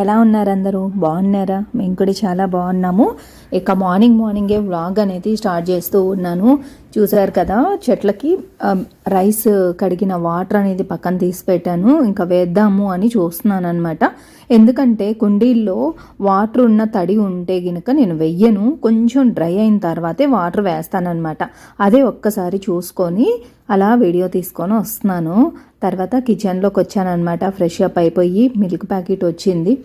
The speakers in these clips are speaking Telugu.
ఎలా ఉన్నారు అందరూ? బాగున్నారా? మేము కూడా చాలా బాగున్నాము. ఇక మార్నింగ్ మార్నింగే వ్లాగ్ అనేది స్టార్ట్ చేస్తూ ఉన్నాను. చూసారు కదా చెట్లకి రైస్ కడిగిన వాటర్ అనేది పక్కన తీసి పెట్టాను. ఇంకా వేద్దాము అని చూస్తున్నాను అనమాట ఎందుకంటే కుండీల్లో వాటర్ ఉన్న తడి ఉంటే గినక నేను వెయ్యను కొంచెం డ్రై అయిన తర్వాతే వాటర్ వేస్తానన్నమాట. అదే ఒక్కసారి చూసుకొని అలా వీడియో తీసుకొని వస్తున్నాను. తర్వాత కిచెన్లోకి వచ్చానమాట ఫ్రెష్ అప్ అయిపోయి మిల్క్ ప్యాకెట్ వచ్చింది.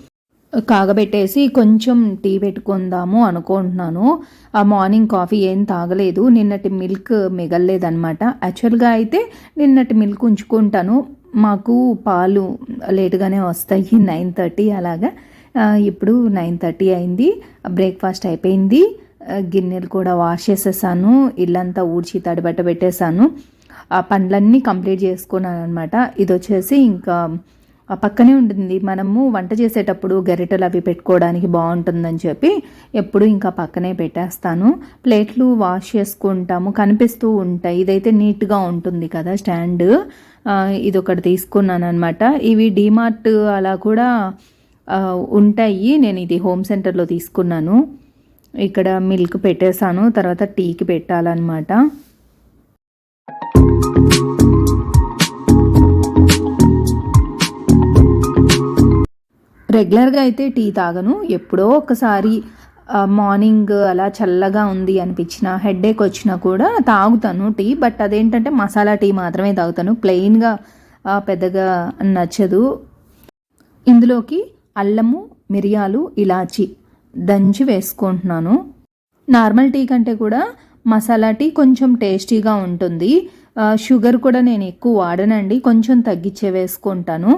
కాగబెట్టేసి కొంచెం టీ పెట్టుకుందాము అనుకుంటున్నాను. ఆ మార్నింగ్ కాఫీ ఏం తాగలేదు. నిన్నటి మిల్క్ మిగలలేదనమాట యాక్చువల్గా అయితే నిన్నటి మిల్క్ ఉంచుకుంటాను. మాకు పాలు లేటుగానే వస్తాయి. నైన్ థర్టీ అలాగా. ఇప్పుడు నైన్ థర్టీ అయింది. బ్రేక్ఫాస్ట్ అయిపోయింది. గిన్నెలు కూడా వాష్ చేసేసాను. ఇల్లంతా ఊడ్చి తడిబట్ట పెట్టేశాను. ఆ పనులన్నీ కంప్లీట్ చేసుకున్నాను అనమాట ఇది వచ్చేసి ఇంకా పక్కనే ఉంటుంది. మనము వంట చేసేటప్పుడు గరిటెలు అవి పెట్టుకోవడానికి బాగుంటుందని చెప్పి ఎప్పుడు ఇంకా పక్కనే పెట్టేస్తాను. ప్లేట్లు వాష్ చేసుకుంటాము. కనిపిస్తూ ఉంటాయి. ఇదైతే నీట్గా ఉంటుంది కదా స్టాండ్. ఇది ఒకటి తీసుకున్నాను అనమాట ఇవి డీమార్ట్ అలా కూడా ఉంటాయి. నేను ఇది హోమ్ సెంటర్లో తీసుకున్నాను. ఇక్కడ మిల్క్ పెట్టేశాను. తర్వాత టీకి పెట్టాలన్నమాట. రెగ్యులర్గా అయితే టీ తాగను. ఎప్పుడో ఒకసారి మార్నింగ్ అలా చల్లగా ఉంది అనిపించిన హెడేక్ వచ్చినా కూడా తాగుతాను టీ. బట్ అదేంటంటే మసాలా టీ మాత్రమే తాగుతాను. ప్లెయిన్గా పెద్దగా నచ్చదు. ఇందులోకి అల్లము మిరియాలు ఇలాచి దంచి వేసుకుంటున్నాను. నార్మల్ టీ కంటే కూడా మసాలా టీ కొంచెం టేస్టీగా ఉంటుంది. షుగర్ కూడా నేను ఎక్కువ వాడనండి. కొంచెం తగ్గించే వేసుకుంటాను.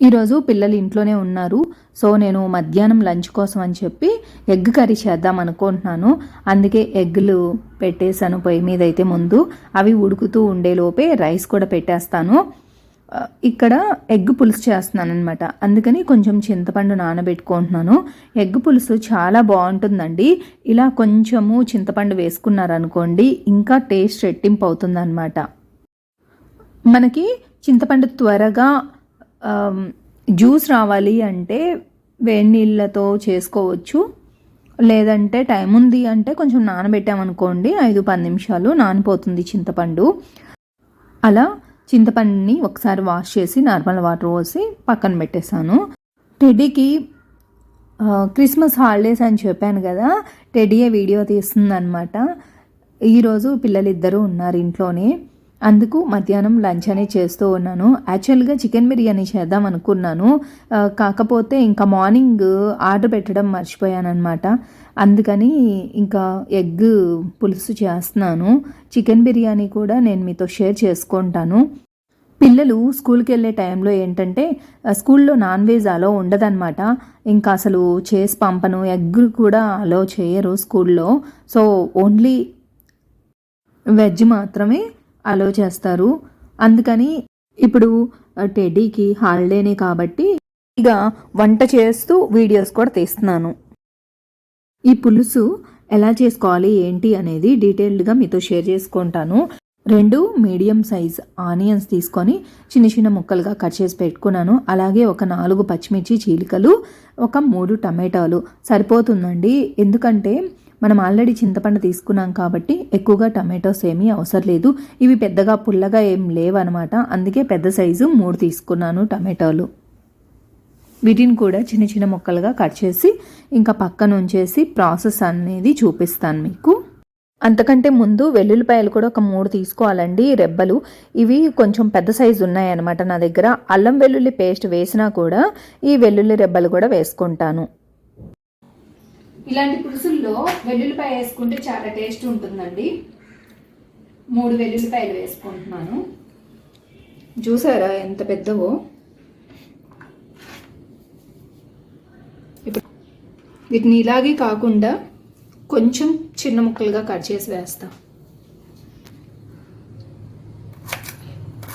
ఈరోజు పిల్లలు ఇంట్లోనే ఉన్నారు. సో నేను మధ్యాహ్నం లంచ్ కోసం అని చెప్పి ఎగ్ కర్రీ చేద్దాం అనుకుంటున్నాను. అందుకే ఎగ్లు పెట్టేశాను పొయ్యి మీద అయితే ముందు. అవి ఉడుకుతూ ఉండేలోపే రైస్ కూడా పెట్టేస్తాను. ఇక్కడ ఎగ్ పులుసు చేస్తున్నాను అనమాట అందుకని కొంచెం చింతపండు నానబెట్టుకుంటున్నాను. ఎగ్ పులుసు చాలా బాగుంటుందండి. ఇలా కొంచెము చింతపండు వేసుకున్నారనుకోండి ఇంకా టేస్ట్ రెట్టింపు అవుతుందన్నమాట. మనకి చింతపండు త్వరగా జ్యూస్ రావాలి అంటే వేడి నీళ్ళతో చేసుకోవచ్చు. లేదంటే టైం ఉంది అంటే కొంచెం నానబెట్టామనుకోండి ఐదు పది నిమిషాలు నానిపోతుంది చింతపండు. అలా చింతపండుని ఒకసారి వాష్ చేసి నార్మల్ వాటర్ పోసి పక్కన పెట్టేశాను. టెడ్డీకి క్రిస్మస్ హాలిడేస్ అని చెప్పాను కదా టెడీయే వీడియో తీస్తుందనమాట ఈరోజు పిల్లలిద్దరూ ఉన్నారు ఇంట్లోనే. అందుకు మధ్యాహ్నం లంచ్ అనేది చేస్తూ ఉన్నాను. యాక్చువల్గా చికెన్ బిర్యానీ చేద్దాం అనుకున్నాను. కాకపోతే ఇంకా మార్నింగ్ ఆర్డర్ పెట్టడం మర్చిపోయాను అనమాట అందుకని ఇంకా ఎగ్ పులుసు చేస్తున్నాను. చికెన్ బిర్యానీ కూడా నేను మీతో షేర్ చేసుకుంటాను. పిల్లలు స్కూల్కి వెళ్ళే టైంలో ఏంటంటే స్కూల్లో నాన్ వెజ్ అలో ఉండదన్నమాట. ఇంకా అసలు చేసి పంపను ఎగ్ కూడా అలో చేయరు స్కూల్లో. సో ఓన్లీ వెజ్ మాత్రమే అలో చేస్తారు. అందుకని ఇప్పుడు టెడ్డీకి హాలిడేనే కాబట్టి ఇక వంట చేస్తూ వీడియోస్ కూడా తీస్తున్నాను. ఈ పులుసు ఎలా చేసుకోవాలి ఏంటి అనేది డీటెయిల్డ్గా మీతో షేర్ చేసుకుంటాను. రెండు మీడియం సైజ్ ఆనియన్స్ తీసుకొని చిన్న చిన్న ముక్కలుగా కట్ చేసి పెట్టుకున్నాను. అలాగే ఒక నాలుగు పచ్చిమిర్చి చీలికలు ఒక మూడు టమాటాలు. సరిపోతుందండి. ఎందుకంటే మనం ఆల్రెడీ చింతపండు తీసుకున్నాం కాబట్టి ఎక్కువగా టమాటోస్ ఏమీ అవసరం లేదు. ఇవి పెద్దగా పుల్లగా ఏం లేవన్నమాట అందుకే పెద్ద సైజు మూడు తీసుకున్నాను టమాటోలు. వీటిని కూడా చిన్న చిన్న ముక్కలుగా కట్ చేసి ఇంకా పక్కన ఉంచేసి ప్రాసెస్ అనేది చూపిస్తాను మీకు. అంతకంటే ముందు వెల్లుల్లిపాయలు కూడా ఒక మూడు తీసుకోవాలండి రెబ్బలు. ఇవి కొంచెం పెద్ద సైజు ఉన్నాయన్నమాట నా దగ్గర. అల్లం వెల్లుల్లి పేస్ట్ వేసినా కూడా ఈ వెల్లుల్లి రెబ్బలు కూడా వేసుకుంటాను. ఇలాంటి పులుసుల్లో వెల్లుల్లిపాయ వేసుకుంటే చాలా టేస్ట్ ఉంటుందండి. మూడు వెల్లుల్లిపాయలు వేసుకుంటున్నాను. చూసారా ఎంత పెద్దవో? ఇప్పుడు వీటిని ఇలాగే కాకుండా కొంచెం చిన్న ముక్కలుగా కట్ చేసి వేస్తాం.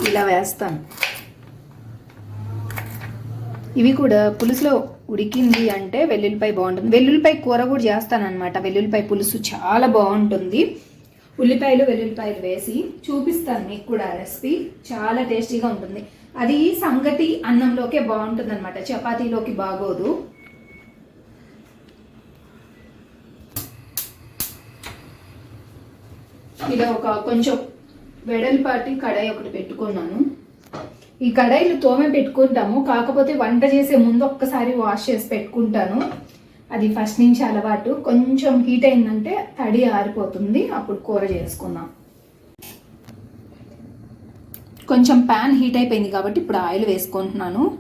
ఇలా వేస్తాను. ఇవి కూడా పులుసులో ఉడికింది అంటే వెల్లుల్లిపాయ బాగుంటుంది. వెల్లుల్లిపాయ కూర కూడా చేస్తానన్నమాట. వెల్లుల్లిపాయ పులుసు చాలా బాగుంటుంది. ఉల్లిపాయలు వెల్లుల్లిపాయలు వేసి చూపిస్తాను మీకు కూడా రెసిపీ చాలా టేస్టీగా ఉంటుంది. అది సంగటి అన్నంలోకే బాగుంటుంది అనమాట చపాతీలోకి బాగోదు. ఇలా ఒక కొంచెం వెడల్పాటి కడాయి ఒకటి పెట్టుకున్నాను. ఈ కడాయిలు తోమే పెట్టుకుంటాము. కాకపోతే వంట చేసే ముందు ఒక్కసారి వాష్ చేసి పెట్టుకుంటాను. అది ఫస్ట్ నుంచి అలవాటు. కొంచెం హీట్ అయిందంటే తడి ఆరిపోతుంది. అప్పుడు కూర చేసుకుందాం. కొంచెం ప్యాన్ హీట్ అయిపోయింది కాబట్టి ఇప్పుడు ఆయిల్ వేసుకుంటున్నాను.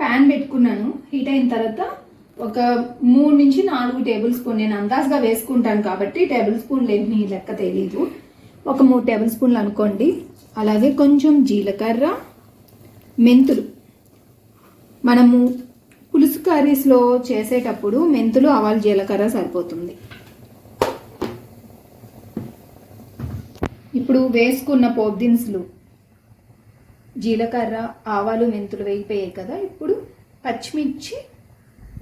ప్యాన్ పెట్టుకున్నాను. హీట్ అయిన తర్వాత ఒక మూడు నుంచి నాలుగు టేబుల్ స్పూన్. నేను అందాజుగా వేసుకుంటాను కాబట్టి టేబుల్ స్పూన్ లేని లెక్క తెలీదు. ఒక మూడు టేబుల్ స్పూన్లు అనుకోండి. అలాగే కొంచెం జీలకర్ర మెంతులు. మనము పులుసు కర్రీస్లో చేసేటప్పుడు మెంతులు ఆవాలు జీలకర్ర సరిపోతుంది. ఇప్పుడు వేసుకున్న పోపు దినుసులు. జీలకర్ర ఆవాలు మెంతులు వేగిపోయాయి కదా. ఇప్పుడు పచ్చిమిర్చి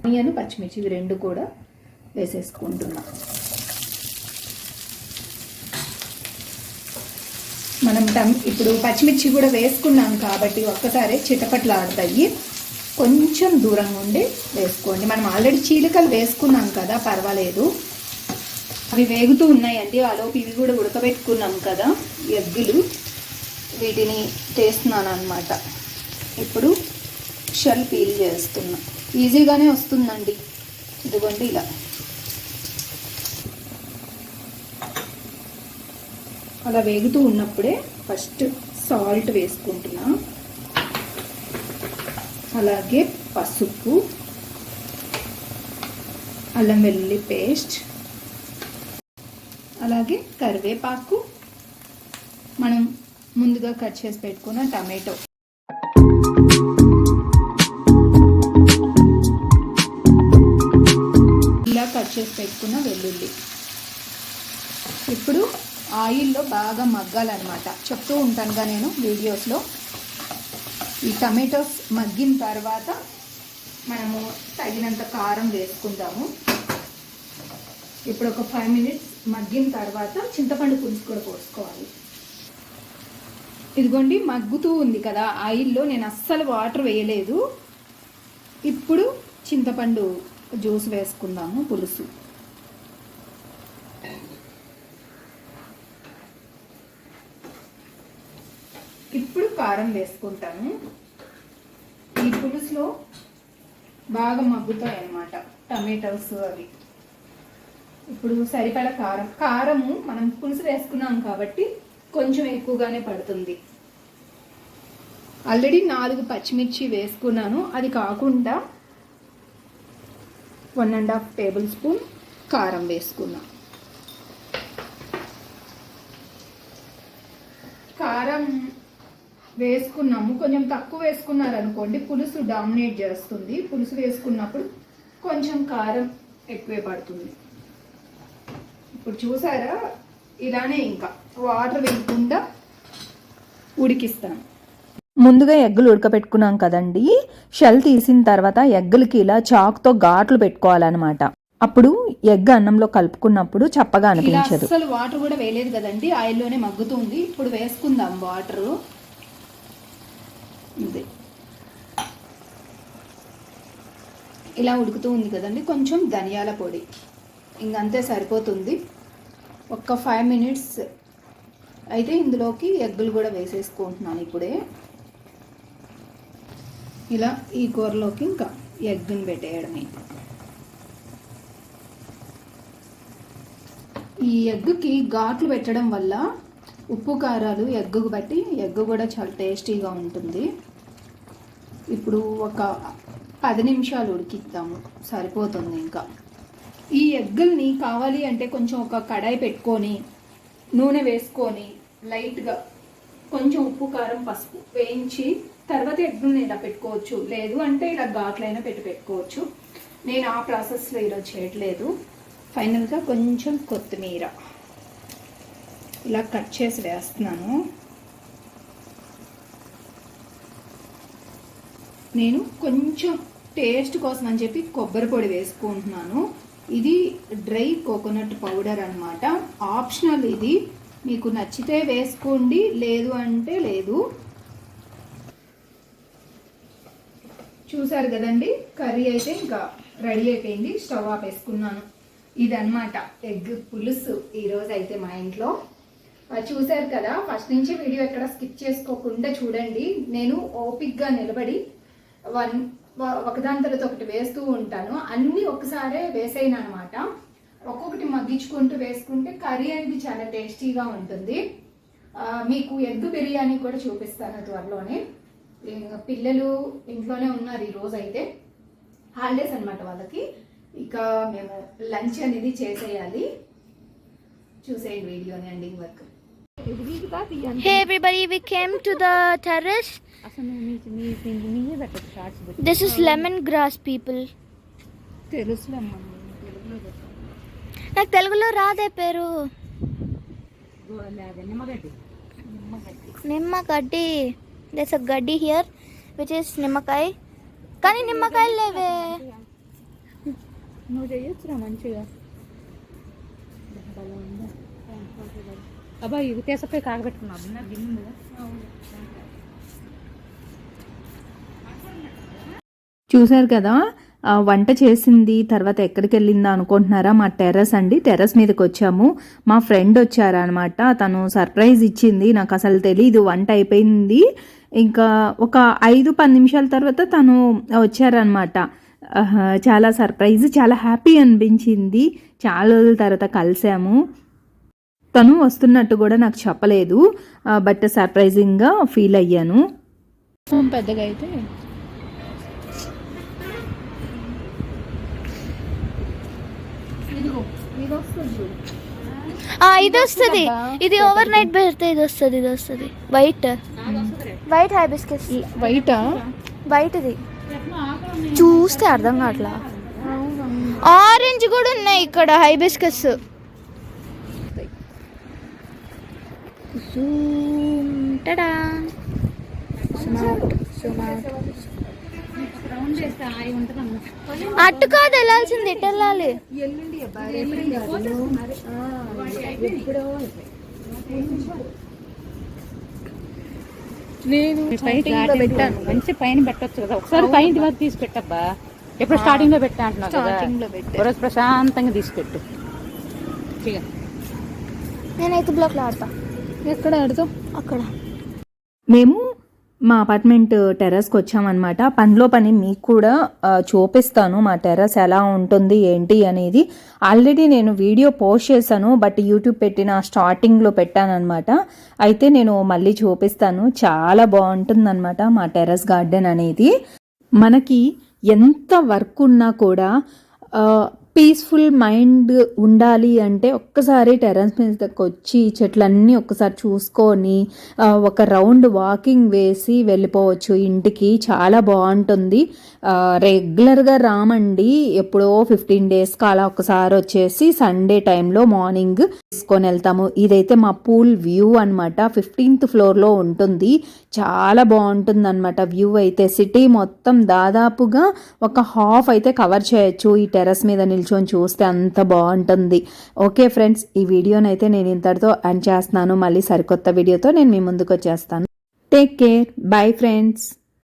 ఆనియన్ పచ్చిమిర్చి ఇవి రెండు కూడా వేసేసుకుంటున్నాం. మనం టమ్ ఇప్పుడు పచ్చిమిర్చి కూడా వేసుకున్నాం కాబట్టి ఒక్కసారి చిటపట్లు ఆడతాయి. కొంచెం దూరంగా ఉండి వేసుకోండి. మనం ఆల్రెడీ చీలికలు వేసుకున్నాం కదా పర్వాలేదు. అవి వేగుతూ ఉన్నాయండి. ఆలోపు ఇవి కూడా ఉడకబెట్టుకున్నాం కదా ఎగ్గులు. వీటిని చేస్తున్నాను అనమాట ఇప్పుడు షెల్ పీల్ చేస్తున్నా. ఈజీగానే వస్తుందండి. ఇదిగోండి ఇలా. అలా వేగుతూ ఉన్నప్పుడే ఫస్ట్ సాల్ట్ వేసుకుంటున్నా. అలాగే పసుపు అల్లం వెల్లుల్లి పేస్ట్ అలాగే కరివేపాకు. మనం ముందుగా కట్ చేసి పెట్టుకున్న టమాటో. ఇలా కట్ చేసి పెట్టుకున్న వెల్లుల్లి. ఇప్పుడు ఆయిల్లో బాగా మగ్గాలన్నమాట. చెప్తూ ఉంటానుగా నేను వీడియోస్లో. ఈ టమాటోస్ మగ్గిన తర్వాత మనము తగినంత కారం వేసుకుందాము. ఇప్పుడు ఒక ఫైవ్ మినిట్స్ మగ్గిన తర్వాత చింతపండు పులుసు కూడా పోసుకోవాలి. ఇదిగోండి మగ్గుతూ ఉంది కదా ఆయిల్లో. నేను అస్సలు వాటర్ వేయలేదు. ఇప్పుడు చింతపండు జ్యూస్ వేసుకుందాము పులుసు. ఇప్పుడు కారం వేసుకుంటాను ఈ పులుసులో బాగా మగ్గుతాయి అన్నమాట టమాటోస్ అవి. ఇప్పుడు సరిపడ కారం. కారము మనం పులుసు వేసుకున్నాం కాబట్టి కొంచెం ఎక్కువగానే పడుతుంది. ఆల్రెడీ నాలుగు పచ్చిమిర్చి వేసుకున్నాను. అది కాకుండా one and half tablespoon కారం వేసుకున్నాను కారం వేసుకున్నాము. కొంచెం తక్కువ వేసుకున్నారు అనుకోండి పులుసు డామినేట్ చేస్తుంది. పులుసు వేసుకున్నప్పుడు కొంచెం కారం ఎక్కువే పడుతుంది. ఇప్పుడు చూసారా? ఇలానే ఇంకా వాటర్ వేయకుండా ఉడికిస్తాను ముందుగా ఎగ్గులు ఉడకబెట్టుకున్నాం కదండి. షెల్ తీసిన తర్వాత ఎగ్గులకి ఇలా చాక్తో ఘాట్లు పెట్టుకోవాలన్నమాట. అప్పుడు ఎగ్ అన్నంలో కలుపుకున్నప్పుడు చప్పగా అనిపించదు. అస్సలు వాటర్ కూడా వేయలేదు కదండి. ఆయిల్లోనే మగ్గుతుంది. ఇప్పుడు వేసుకుందాం వాటర్. ఇది. ఇలా ఉడుకుతూ ఉంది కదండి కొంచెం ధనియాల పొడి. ఇంకంతే సరిపోతుంది. ఒక్క ఫైవ్ మినిట్స్ అయితే ఇందులోకి ఎగ్గులు కూడా వేసేసుకుంటున్నాను ఇప్పుడే. ఇలా ఈ కూరలోకి ఇంకా ఎగ్గుని పెట్టేయడమే. ఈ ఎగ్గుకి ఘాట్లు పెట్టడం వల్ల ఉప్పు కారాలు ఎగ్గుకు బట్టి ఎగ్గు కూడా చాలా టేస్టీగా ఉంటుంది. ఇప్పుడు ఒక పది నిమిషాలు ఉడికిస్తాము సరిపోతుంది ఇంకా. ఈ ఎగ్గుల్ని కావాలి అంటే కొంచెం ఒక కడాయి పెట్టుకొని నూనె వేసుకొని లైట్గా కొంచెం ఉప్పు కారం పసుపు వేయించి తర్వాత ఎగ్గుల్ని ఇలా పెట్టుకోవచ్చు. లేదు అంటే ఇలా ఘాట్లైనా పెట్టి పెట్టుకోవచ్చు. నేను ఆ ప్రాసెస్లో ఈరోజు చేయట్లేదు. ఫైనల్గా కొంచెం కొత్తిమీర. ఇలా కట్ చేసి వేస్తున్నాను. నేను కొంచెం టేస్ట్ కోసం అని చెప్పి కొబ్బరి పొడి వేసుకుంటున్నాను. ఇది డ్రై కోకోనట్ పౌడర్ అనమాట ఆప్షనల్ ఇది. మీకు నచ్చితే వేసుకోండి లేదు అంటే లేదు. చూసారు కదండి? కర్రీ అయితే ఇంకా రెడీ అయిపోయింది. స్టవ్ ఆపేసుకున్నాను. ఇదనమాట ఎగ్ పులుసు ఈరోజు అయితే మా ఇంట్లో. ఆ, చూశారు కదా? ఫస్ట్ నుంచి వీడియో ఎక్కడ స్కిప్ చేసుకోకుండా చూడండి. నేను ఓపిక్గా నిలబడి వన్ ఒకదాని తర్వాత ఒకటి వేస్తూ ఉంటాను. అన్నీ ఒకసారే వేసేయను అనమాట ఒక్కొక్కటి మగ్గించుకుంటూ వేసుకుంటే కర్రీ అనేది చాలా టేస్టీగా ఉంటుంది. మీకు ఎగ్ బిర్యానీ కూడా చూపిస్తాను త్వరలోనే. ఇంకా పిల్లలు ఇంట్లోనే ఉన్నారు ఈరోజు అయితే హాలిడేస్ అనమాట వాళ్ళకి. ఇక మేము లంచ్ అనేది చేసేయాలి. చూసేయండి వీడియోని ఎండింగ్ వరకు. Hey everybody, we came to the terrace. This is lemongrass people. నాకు తెలుగులో రాదే పేరు నిమ్మగడ్డి దెస్ అ గడ్డి హియర్ విచ్ ఇస్ నిమ్మకాయ కానీ నిమ్మకాయలు లేవే నువ్వు చేయొచ్చురా మంచిగా అబ్బా ఇది తీసపోయి కాగబెట్టుకున్నావు గిన్నె చూశారు కదా వంట చేసింది తర్వాత ఎక్కడికి వెళ్ళిందా అనుకుంటున్నారా? మా టెర్రస్ అండి టెర్రస్ మీదకి వచ్చాము. మా ఫ్రెండ్ వచ్చారనమాట తను సర్ప్రైజ్ ఇచ్చింది నాకు అసలు తెలియదు వంట అయిపోయింది. ఇంకా ఒక ఐదు పది నిమిషాల తర్వాత తను వచ్చారనమాట. చాలా సర్ప్రైజ్ చాలా హ్యాపీ అనిపించింది. చాలా రోజుల తర్వాత కలిసాము. తను వస్తున్నట్టు కూడా నాకు చెప్పలేదు. బట్ సర్ప్రైజింగ్గా ఫీల్ అయ్యాను. పెద్దగా అయితే ఇదిగో ఇది వస్తుంది చూడు. ఆ, ఇది వస్తుంది. ఇది ఓవర్ నైట్ పెడితే ఇది వస్తుంది ఇది వస్తుంది. వైట్ వైట్ హైబిస్కస్ వైటా? వైట్ ఇది చూస్తే అర్థం కావట్లా? ఆరెంజ్ కూడా ఉన్నాయి ఇక్కడ హైబిస్కస్ టడా! చేస్తే ఆయి ఉంటుందమ్మా అటు కాదు వెళ్ళాల్సింది ఇటు వెళ్ళాలి. నేను పెట్టాను. మంచి పైన పెట్టొచ్చు కదా. ఒకసారి పైన వరకు తీసి పెట్టబ్బా ఎప్పుడు స్టార్టింగ్లో పెట్టా అంటున్నావు కదా. ప్రశాంతంగా తీసి పెట్టు. ఇక. నేనైతే బ్లాక్లో ఆడతా. ఎక్కడ ఆడుతావు అక్కడ. మేము మా అపార్ట్మెంట్ టెర్రస్కి వచ్చామన్నమాట. పనిలో పని మీకు కూడా చూపిస్తాను మా టెర్రస్ ఎలా ఉంటుంది ఏంటి అనేది. ఆల్రెడీ నేను వీడియో పోస్ట్ చేశాను బట్ యూట్యూబ్ పెట్టిన స్టార్టింగ్లో పెట్టానమాట అయితే నేను మళ్ళీ చూపిస్తాను. చాలా బాగుంటుందన్నమాట మా టెర్రస్ గార్డెన్ అనేది. మనకి ఎంత వర్క్ ఉన్నా కూడా పీస్ఫుల్ మైండ్ ఉండాలి అంటే ఒక్కసారి టెర్రస్ మీదకి వచ్చి చెట్లన్నీ ఒక్కసారి చూసుకొని ఒక రౌండ్ వాకింగ్ వేసి వెళ్ళిపోవచ్చు. ఇంటికి చాలా బాగుంటుంది. రెగ్యులర్గా రామండి. ఎప్పుడో ఫిఫ్టీన్ డేస్కి అలా ఒకసారి వచ్చేసి సండే టైంలో మార్నింగ్ తీసుకొని వెళ్తాము. ఇదైతే మా పూల్ వ్యూ అనమాట ఫిఫ్టీన్త్ ఫ్లోర్లో ఉంటుంది. చాలా బాగుంటుంది అనమాట వ్యూ అయితే. సిటీ మొత్తం దాదాపుగా ఒక హాఫ్ అయితే కవర్ చేయొచ్చు ఈ టెర్రస్ మీద నిల్చొని చూస్తే అంత బాగుంటుంది. ఓకే ఫ్రెండ్స్ ఈ వీడియోనైతే నేను ఇంతటితో ఎండ్ చేస్తున్నాను. మళ్ళీ సరికొత్త వీడియోతో నేను మీ ముందుకు వచ్చేస్తాను. Take care bye friends